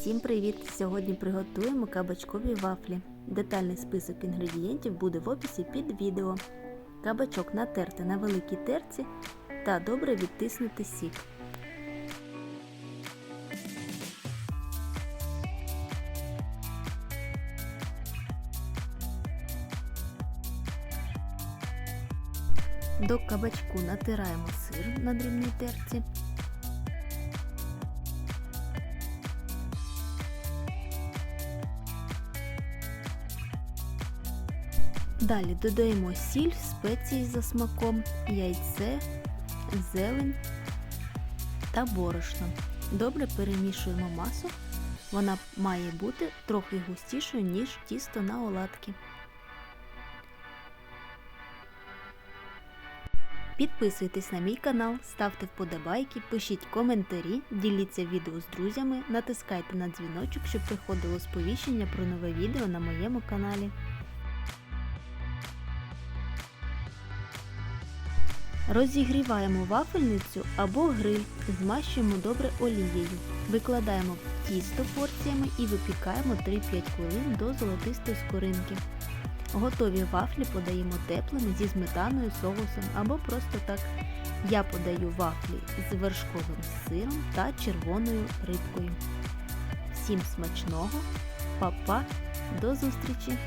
Всім привіт! Сьогодні приготуємо кабачкові вафлі. Детальний список інгредієнтів буде в описі під відео. Кабачок натерти на великій терці та добре відтиснути сік. До кабачку натираємо сир на дрібній терці. Далі додаємо сіль, спеції за смаком, яйце, зелень та борошно. Добре перемішуємо масу. Вона має бути трохи густішою, ніж тісто на оладки. Підписуйтесь на мій канал, ставте вподобайки, пишіть коментарі, діліться відео з друзями, натискайте на дзвіночок, щоб приходило сповіщення про нове відео на моєму каналі. Розігріваємо вафельницю або гриль, змащуємо добре олією. Викладаємо тісто порціями і випікаємо 3-5 хвилин до золотистої скоринки. Готові вафлі подаємо теплими зі сметаною, соусом або просто так. Я подаю вафлі з вершковим сиром та червоною рибкою. Всім смачного, Па-па, до зустрічі!